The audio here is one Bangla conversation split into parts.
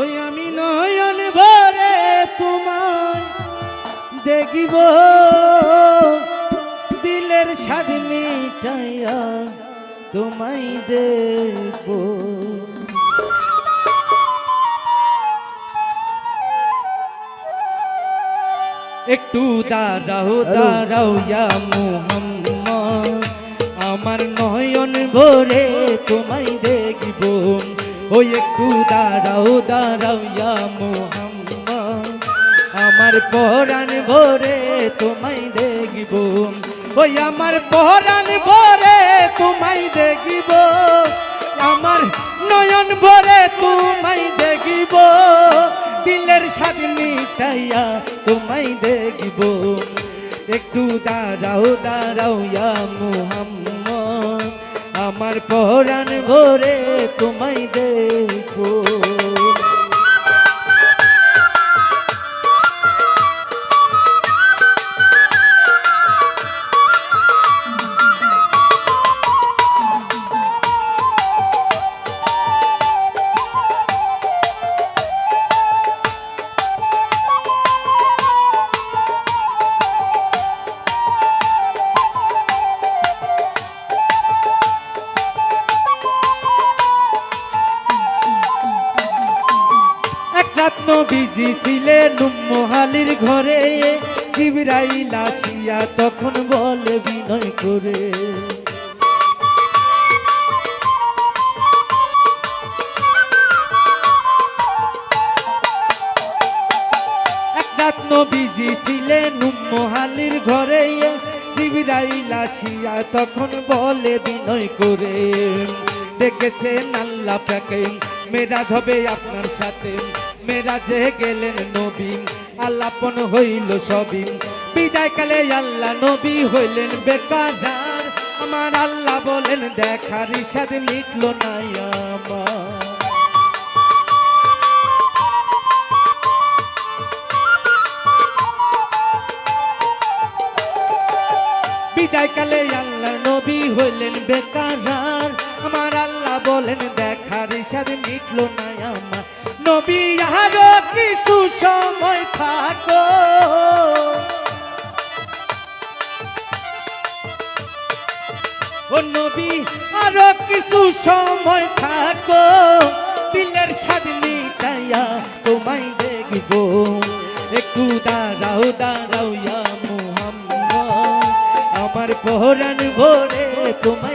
ওই আমি নয়ন ভরে তোমার দেখিব। দিলের স্বাদ মিটাইয়া তোমায় দেখব একটু দাঁড়াও দাঁড়াও ইয়া মোহাম্মদ। আমার নয়ন ভরে তোমায় দেখিব। ওই একটু দাঁড়াও দাঁড়াও ইয়া আমার পরাণ ভরে তোমায় দেখব। ওই আমার পরাণ ভরে তোমায় দেখব। আমার নয়ন ভরে তোমায় দেখিব। দিলের স্বাদ মিটাইয়া তোমায় দেখিব। একটু দাঁড়াও দাঁড়াও ইয়া মুহাম্মদ। আমার পরাণ ভরে তোমায় দেখো ছিলেন উম্মহালির ঘরে। জিবরাইল আসিয়া তখন বলে বিনয় করে। ছিলেন ঘরে। জিবরাইল আসিয়া তখন বলে বিনয় করে। ডেকেছেন আল্লাহ পাকে মেরাজ হবে আপনার সাথে। মেরাজে গেলেন নবী আল্লাপন হইল সবই। বিদায় কালে আল্লাহ নবী হইলেন বেকার। আমার আল্লাহ বলেন, দেখার ইসাদ মিটলো না আমার। বিদায় কালে আল্লাহ নবী হইলেন বেকার। আমার আল্লাহ বলেন, দেখার ইসাদ মিটলো না নবী আরও কিছু সময় থাকো। ও নবী আরও কিছু সময় থাকো। দিলের স্বাদ মিটাইয়া তোমায় দেখব। একটু দাঁড়াও দাঁড়াও আমার পহরান ভরে তোমায়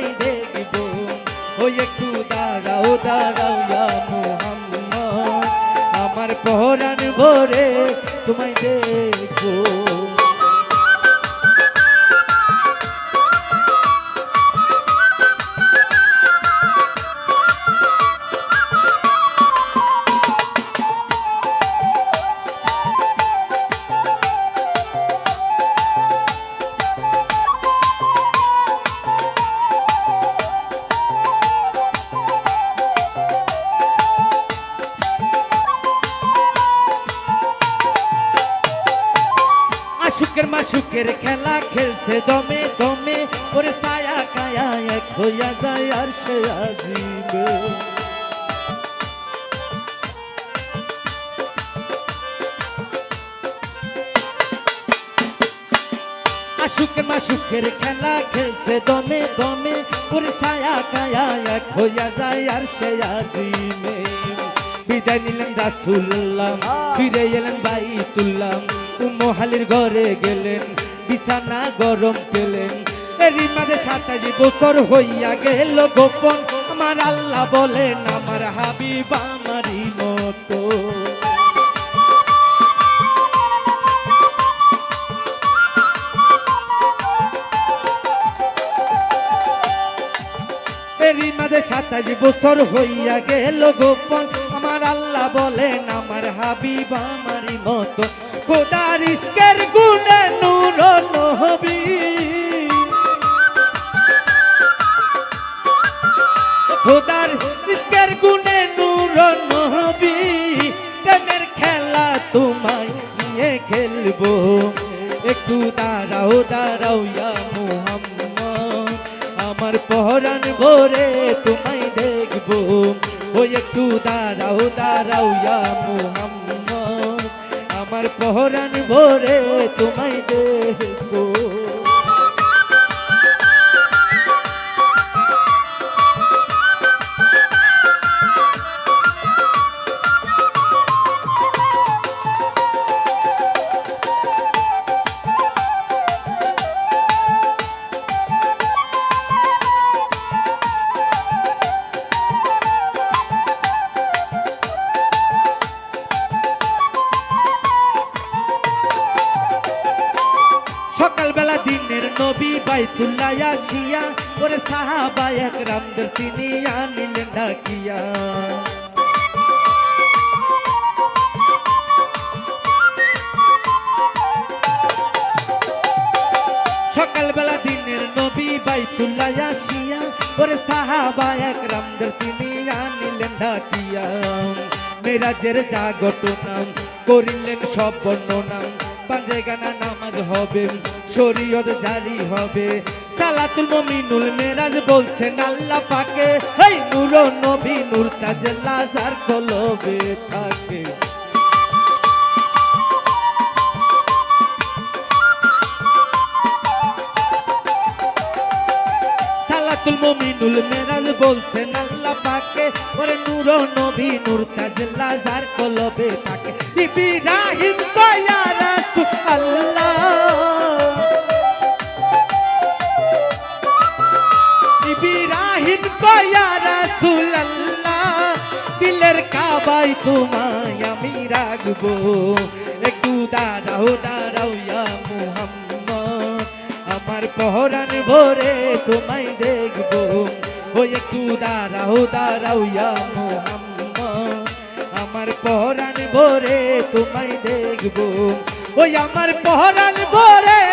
পহরান ভরে তোমায় দেখব। আশুকের মাসুকের খেলা খেলছে দমে দমে। ওরে ছায়া কায়া, এক হইয়া যায় আর সে আজিবে আশুকের মাসুকের খেলা খেলছে দমে দমে। ওরে সায়া কায়া, এক হইয়া যায় আর সে আজিমে বিদায় নিলেন রাসুল্লাহ ফিরে এলেন বাইতুল্লাহ। উম্মহালির ঘরে গেলেন, বিছানা গরম পেলেন। এরই সাতাশ বছর হইয়া গেল গোপন। আমার আল্লাহ বলেন, আমার হাবিব আমারই মতো। এরই সাতাশ বছর হইয়া গেল গোপন। আমার আল্লাহ বলেন, আমার হাবিব আমারই মতো। খোদার ইস্কের গুণে নূর নহবি খোদার ইস্কের গুণে নূর নহবি প্রেমের খেলা তোমায় নিয়ে খেলব। একটু দাঁড়াও দাঁড়াও ইয়া মুহাম্মদ। আমার পহরান ভরে তোমায় দেখব। ওই একটু দাঁড়াও দাঁড়াও ইয়া মুহাম্মদ। আমার পহরান ভরে তোমায় দেখব। নবী বাইতুল্লাহ আসিয়া, ওরে সাহাবা একরামদের তিনি আনিলেন ডাকিয়া। সকালবেলা দিনের নবী বাইতুল্লাহ আসিয়া, ওরে সাহাবা একরামদের তিনি আনিলেন ডাকিয়া। মেরাজের জাগটনাম করিলেন সব বর্ণনাম পাঞ্জে গানা নামাজ হবে। শরীয়ত জারি হবে। সালাতুল মমিনুল মেরাজ বলছেন আল্লাহ পাকে। এই নূর নবী, নূর তাজ লাজার কলবে থাকে। সালাতুল মুমিনুল মেরাজ বলছেন আল্লাহ পাকে। ওরে নূর নবী, নূর তাজ লাজার কলবে থাকে। ইব্রাহিম কাবাই তোমায় আমি রাখব। একটু দাঁড়াও দাঁড়াও মুহাম্মদ। আমার পহরান ভরে তোমায় দেখব। ও একটু দাঁড়াও দাঁড়াও মুহাম্মদ। আমার পহরান ভরে তোমায় দেখব। ওই আমার পহরান ভরে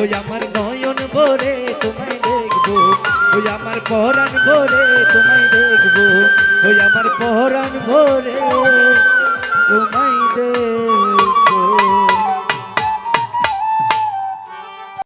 ওই আমার নয়ন ভরে তোমায় দেখব। ওই আমার পরাণ ভরে তোমায় দেখব। ওই আমার পরাণ ভরে তোমায়